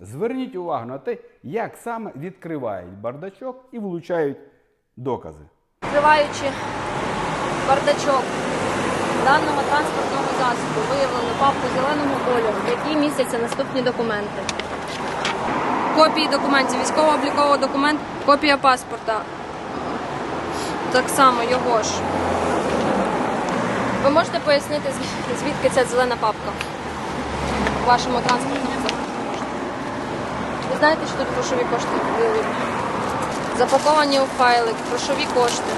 Зверніть увагу на те, як саме відкривають бардачок і влучають докази. Відкриваючи бардачок даного транспортного засобу, виявлено папку зеленого кольору, в якій містяться наступні документи. Копії документів, військово-обліковий документ, копія паспорта. Так само його ж. Ви можете пояснити, звідки ця зелена папка в вашому транспортному засобі? Знаєте, що тут грошові кошти були? Запаковані у файлик, грошові кошти.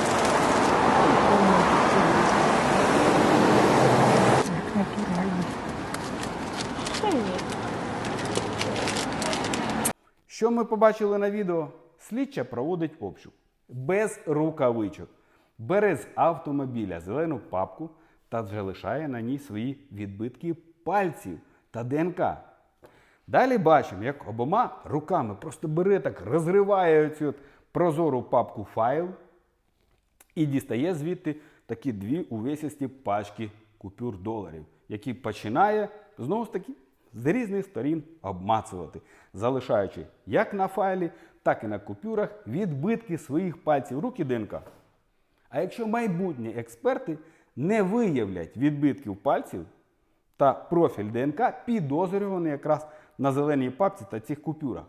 Що ми побачили на відео? Слідча проводить обшук без рукавичок. Бере з автомобіля зелену папку та залишає на ній свої відбитки пальців та ДНК. Далі бачимо, як обома руками просто бере так, розриває цю прозору папку файл і дістає звідти такі дві увесісті пачки купюр доларів, які починає знову ж таки з різних сторін обмацувати, залишаючи як на файлі, так і на купюрах відбитки своїх пальців рук і ДНК. А якщо майбутні експерти не виявлять відбитків пальців та профіль ДНК, підозрюваний якраз на зеленій папці та цих купюрах,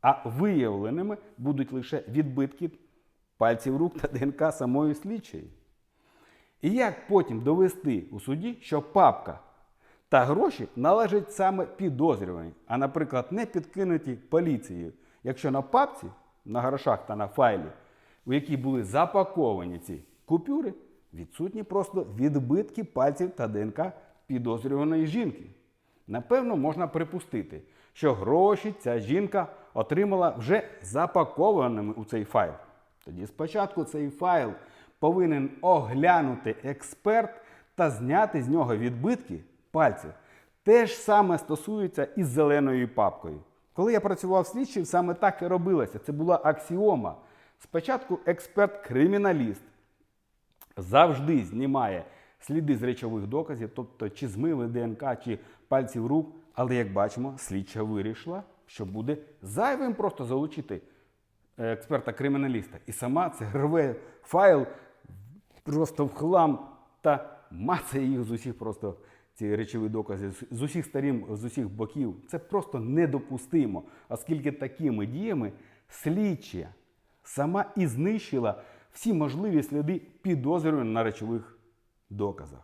а виявленими будуть лише відбитки пальців рук та ДНК самої слідчої. І як потім довести у суді, що папка та гроші належать саме підозрюваній, а, наприклад, не підкинуті поліцією, якщо на папці, на грошах та на файлі, у якій були запаковані ці купюри, відсутні просто відбитки пальців та ДНК підозрюваної жінки. Напевно, можна припустити, що гроші ця жінка отримала вже запакованими у цей файл. Тоді спочатку цей файл повинен оглянути експерт та зняти з нього відбитки пальців. Те ж саме стосується і з зеленою папкою. Коли я працював слідчим, саме так і робилося. Це була аксіома. Спочатку експерт-криміналіст завжди знімає сліди з речових доказів, тобто чи змиви ДНК, чи пальців рук. Але як бачимо, слідча вирішила, що буде зайвим просто залучити е, експерта-криміналіста. І сама це рве файл просто в хлам та мацає їх з усіх просто ці речові докази, з- усіх сторін, з усіх боків. Це просто недопустимо, оскільки такими діями слідча сама і знищила всі можливі сліди підозрюваних на речових доказах.